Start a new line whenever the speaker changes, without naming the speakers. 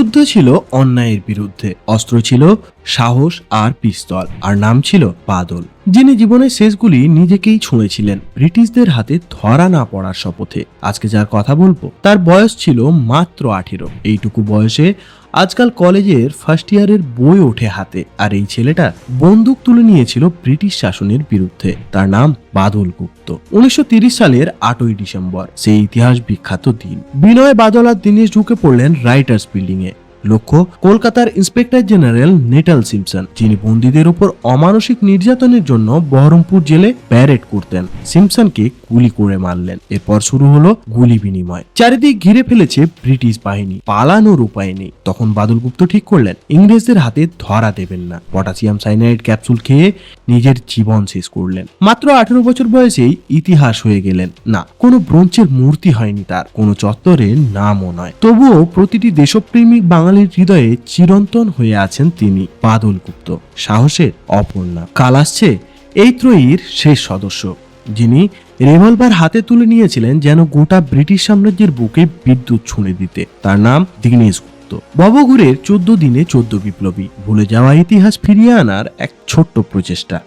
যুদ্ধ ছিল অন্যায়ের বিরুদ্ধে। অস্ত্র ছিল সাহস আর পিস্তল আর নাম ছিল বাদল। যিনি জীবনের শেষগুলি নিজেকেই ছুঁড়েছিলেন, ব্রিটিশদের হাতে ধরা না পড়ার শপথে। আজকে যার কথা বলব, তার বয়স ছিল মাত্র আঠেরো। এইটুকু বয়সে আজকাল কলেজের ফার্স্ট ইয়ারের বই ওঠে হাতে, আর এই ছেলেটা বন্দুক তুলে নিয়েছিল ব্রিটিশ শাসনের বিরুদ্ধে। তার নাম বাদল গুপ্ত। উনিশশো সালের আটই ডিসেম্বর, সেই ইতিহাস বিখ্যাত দিন। বিনয় বাদল আর দীনেশ ঢুকে পড়লেন রাইটার্স বিল্ডিং এ লক্ষ্য, কলকাতার ইন্সপেক্টর জেনারেল নেটাল সিমসন যিনি বন্দীদের উপর অমানসিক নির্যাতনের জন্য বহরমপুর জেলে প্যারেড করতেন। সিমসনকে গুলি করে মারলেন। এরপর শুরু হলো গুলি বিনিময়। চারিদিক ঘিরে ফেলেছে ব্রিটিশ বাহিনী। পালানোর উপায় নেই। তখন বাদলগুপ্ত ঠিক করলেন, ইংরেজদের হাতে ধরা দেবেন না। পটাশিয়াম সাইনাইড ক্যাপসুল খেয়ে নিজের জীবন শেষ করলেন। মাত্র আঠেরো বছর বয়সেই ইতিহাস হয়ে গেলেন। না, কোনো ব্রোঞ্চের মূর্তি হয়নি তার। কোনো চত্বরের নামও নয়। তবুও প্রতিটি দেশপ্রেমিক বাঙালির হৃদয়ে চিরন্তন হয়ে আছেন তিনি বাদল গুপ্ত সাহসের অপর নাম কাল আসছে এই ত্রয়ীর শেষ সদস্য, যিনি রেভলভার হাতে তুলে নিয়েছিলেন যেন গোটা ব্রিটিশ সাম্রাজ্যের বুকে বিদ্যুৎ ছুঁড়ে দিতে। তার নাম দীনেশ গুপ্ত। ভবঘুরের চোদ্দ দিনে চোদ্দ বিপ্লবী, ভুলে যাওয়া ইতিহাস ফিরিয়ে আনার এক ছোট্ট প্রচেষ্টা।